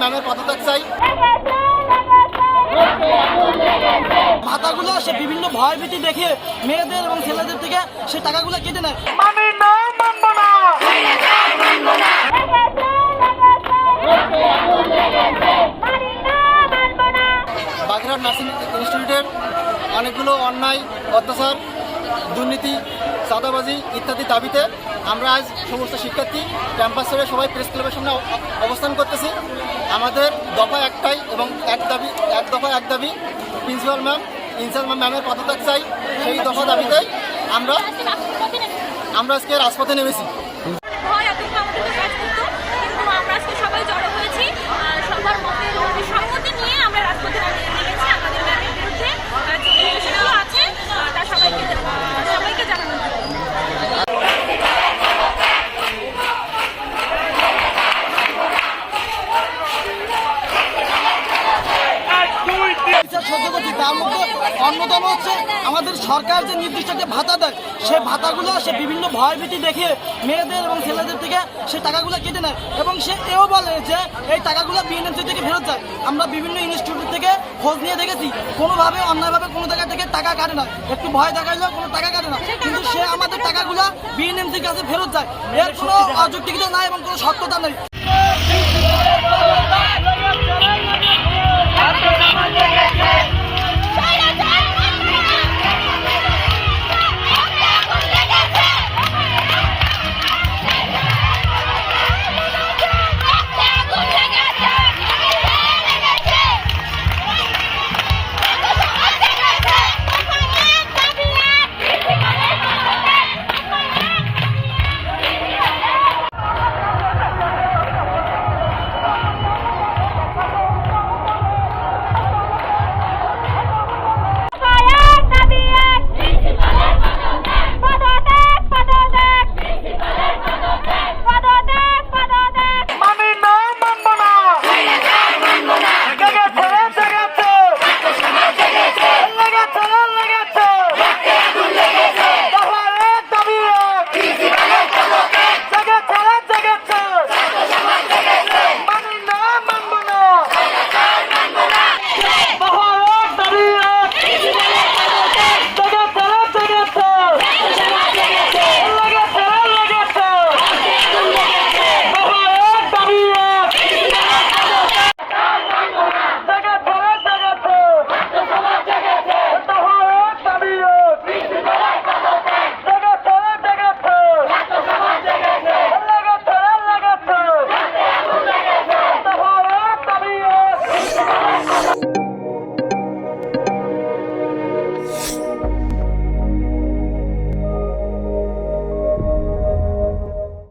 ম্যামের পদত্যাগ চাই। ভাতাগুলো সে বিভিন্ন ভয়ভীতি দেখে মেয়েদের এবং ছেলেদের থেকে সে টাকাগুলো কেটে নেয়। বাগেরহাট নার্সিং ইনস্টিটিউটের অনেকগুলো অন্যায় অত্যাচার দুর্নীতি চাঁদাবাজি ইত্যাদি দাবিতে আমরা আজ সমস্ত শিক্ষার্থী ক্যাম্পাস সবাই প্রেস ক্লাবের সামনে অবস্থান করতেছি। আমাদের দফা একটাই এবং এক দাবি, এক দফা এক দাবি, প্রিন্সিপাল ম্যাম, ইনচার্জ ম্যামের পদত্যাগ চাই। সেই দফা দাবিতে আমরা আমরা আজকে রাজপথে নেমেছি। অন্যতম হচ্ছে আমাদের সরকার যে নির্দিষ্ট যে ভাতা দেয় সে ভাতাগুলো সে বিভিন্ন ভয়ভীতি দেখে মেয়েদের এবং ছেলেদের থেকে সে টাকাগুলো কেটে নেয় এবং সে এও বলে যে এই টাকাগুলো বিএনএমসি থেকে ফেরত যায়। আমরা বিভিন্ন ইনস্টিটিউট থেকে খোঁজ নিয়ে দেখেছি কোনোভাবে অন্যায়ভাবে কোনো জায়গা থেকে টাকা কাটে না। একটু ভয় দেখাইলেও কোনো টাকা কাটে না। কিন্তু সে আমাদের টাকাগুলো বিএনএমসির কাছে ফেরত যায়। এর কোনো অযৌক্তিকতা নাই এবং কোনো সত্যতা নেই।